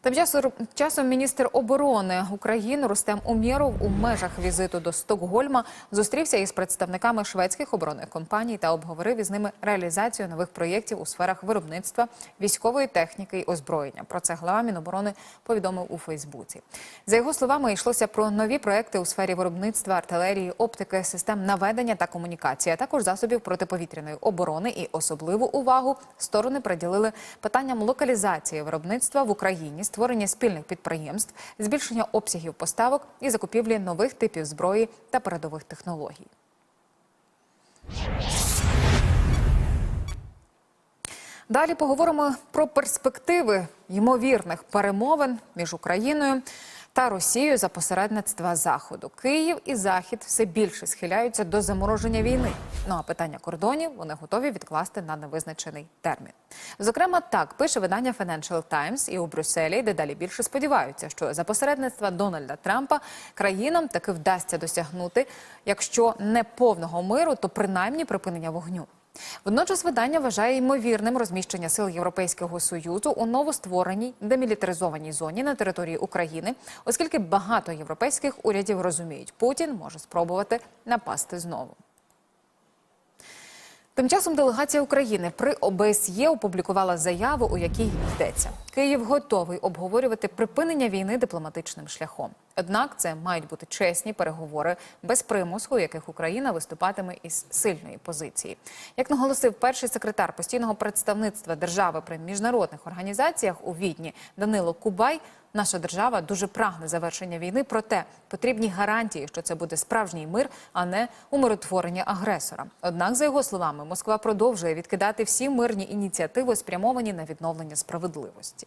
Тим часом міністр оборони України Рустем Умєров у межах візиту до Стокгольма зустрівся із представниками шведських оборонних компаній та обговорив із ними реалізацію нових проєктів у сферах виробництва військової техніки і озброєння. Про це глава Міноборони повідомив у Фейсбуці. За його словами, йшлося про нові проекти у сфері виробництва артилерії, оптики, систем наведення та комунікації, а також засобів протиповітряної оборони. І особливу увагу сторони приділили питанням локалізації виробництва в Україні, створення спільних підприємств, збільшення обсягів поставок і закупівлі нових типів зброї та передових технологій. Далі поговоримо про перспективи ймовірних перемовин між Україною та Росією за посередництва Заходу. Київ і Захід все більше схиляються до замороження війни. Ну а питання кордонів вони готові відкласти на невизначений термін. Зокрема, так пише видання Financial Times і у Брюсселі, де далі більше сподіваються, що за посередництва Дональда Трампа країнам таки вдасться досягнути, якщо не повного миру, то принаймні припинення вогню. Водночас видання вважає ймовірним розміщення сил Європейського союзу у новоствореній демілітаризованій зоні на території України, оскільки багато європейських урядів розуміють, Путін може спробувати напасти знову. Тим часом делегація України при ОБСЄ опублікувала заяву, у якій йдеться. Київ готовий обговорювати припинення війни дипломатичним шляхом. Однак це мають бути чесні переговори без примусу, у яких Україна виступатиме із сильної позиції. Як наголосив перший секретар постійного представництва держави при міжнародних організаціях у Відні Данило Кубай. Наша держава дуже прагне завершення війни, проте потрібні гарантії, що це буде справжній мир, а не умиротворення агресора. Однак, за його словами, Москва продовжує відкидати всі мирні ініціативи, спрямовані на відновлення справедливості.